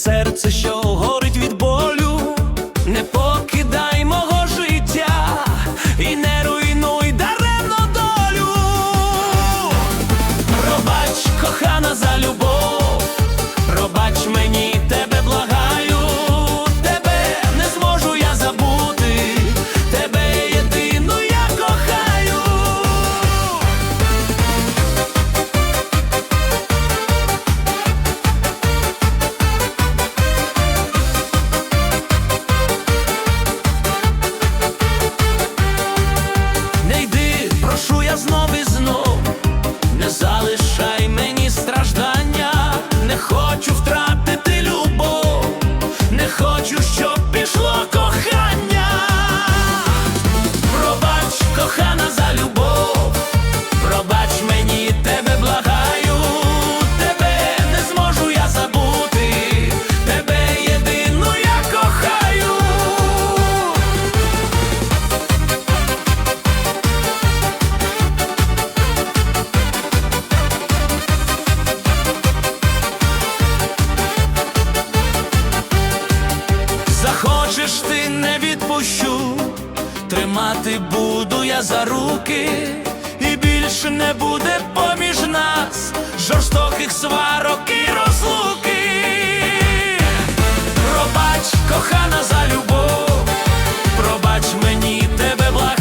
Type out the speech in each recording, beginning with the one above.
серце, що руки, і більше не буде поміж нас жорстоких сварок і розлуки, пробач, кохана за любов, пробач мені тебе благ.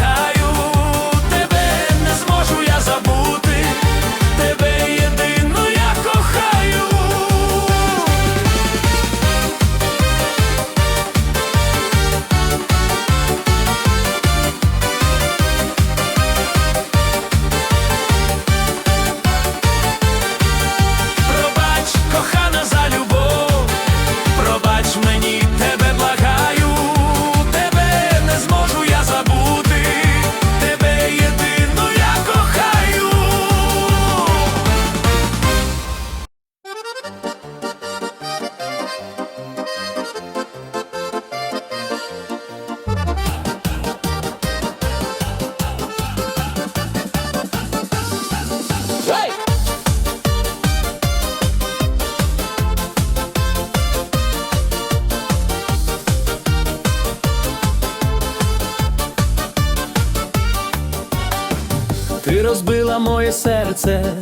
моє серце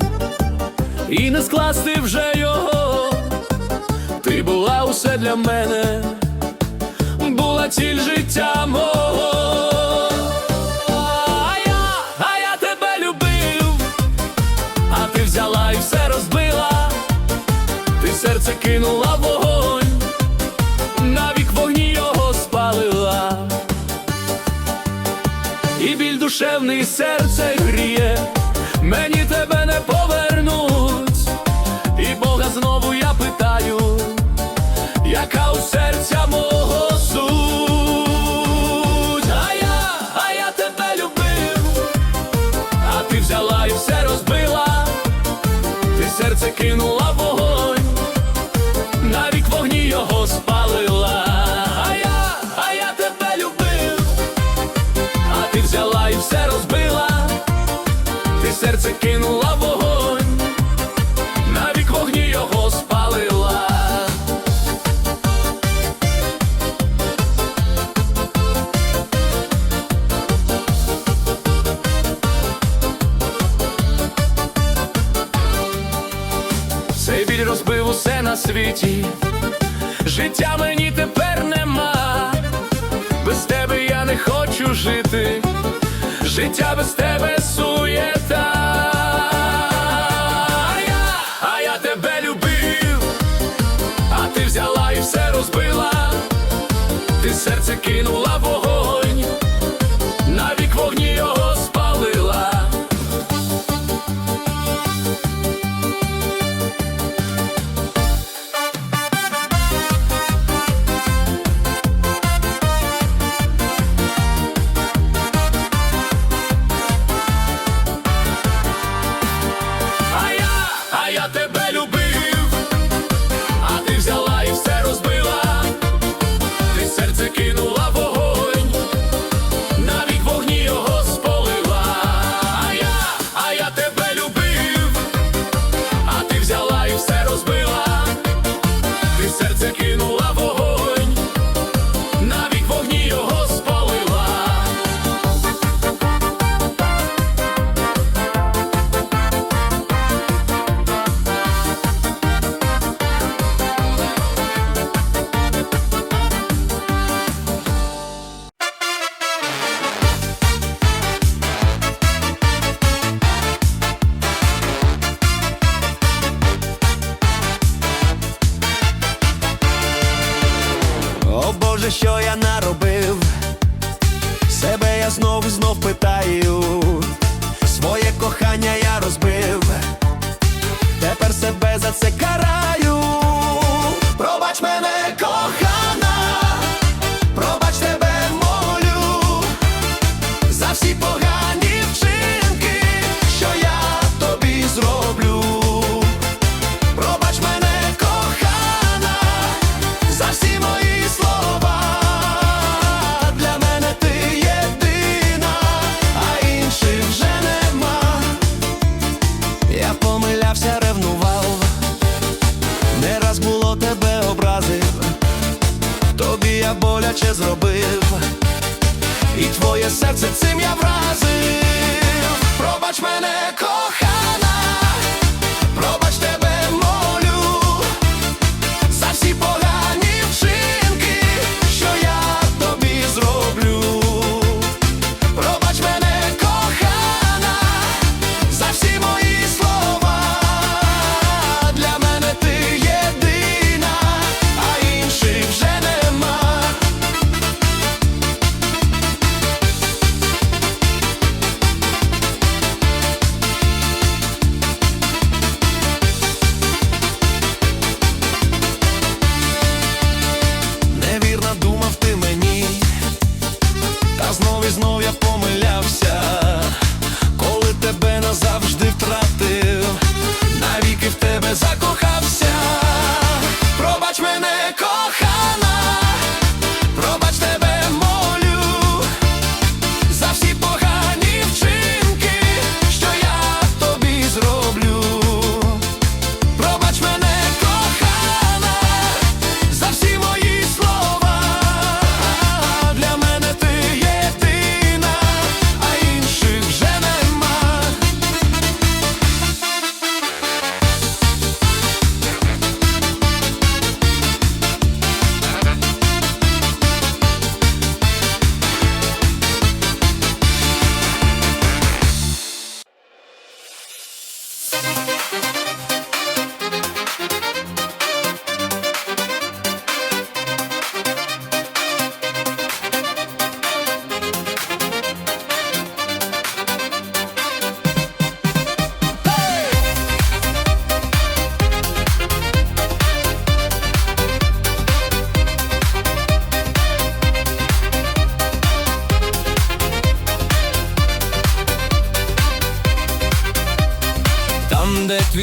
і не скласти вже його. Ти була усе для мене, була ціль життя мого. Я, а я тебе любив, а ти взяла і все розбила, ти серце кинула вогонь, навік вогні його спалила, і біль душевний серце гріє. Боже, що я наробив, себе я знов і знов питаю, своє кохання я розбив, тепер себе за це караю.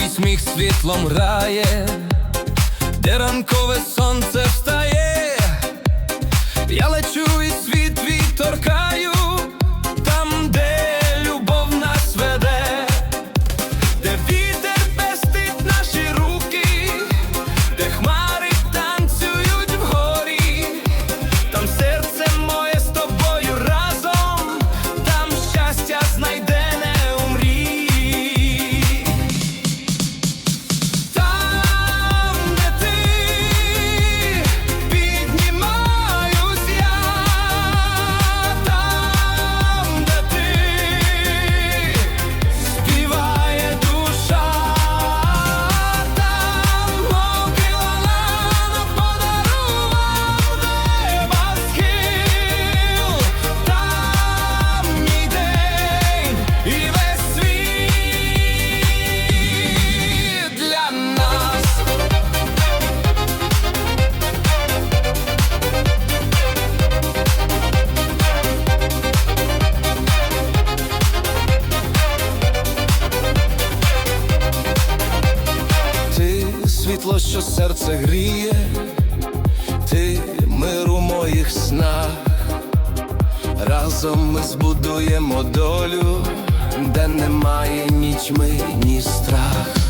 твій сміх світлом рає, де ранкове сонце встає, я лечу. тепло, що серце гріє, ти мир у моїх снах, разом ми збудуємо долю, де немає ні тьми, ні страх.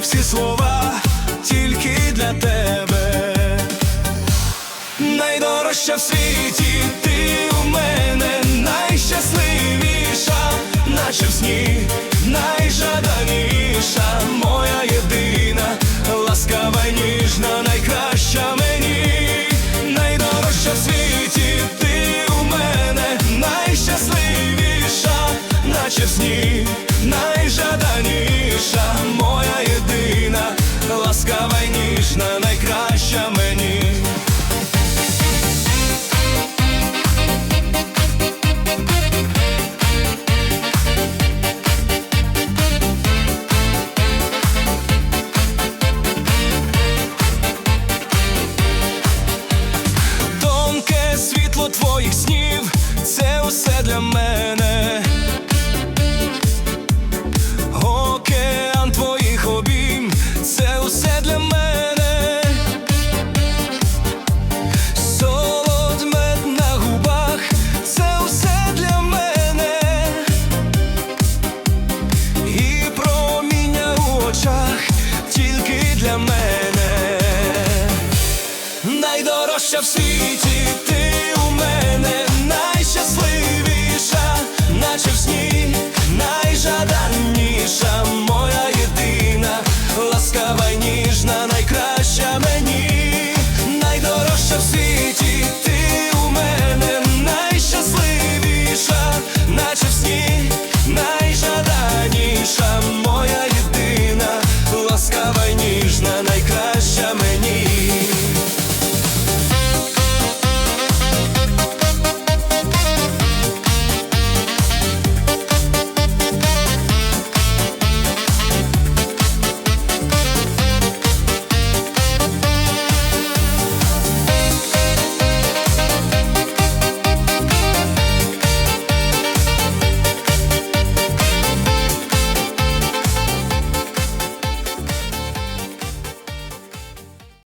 всі слова тільки для тебе. Найдорожча в світі ти у мене найщасливіша, наче в сні найжаданіша моя.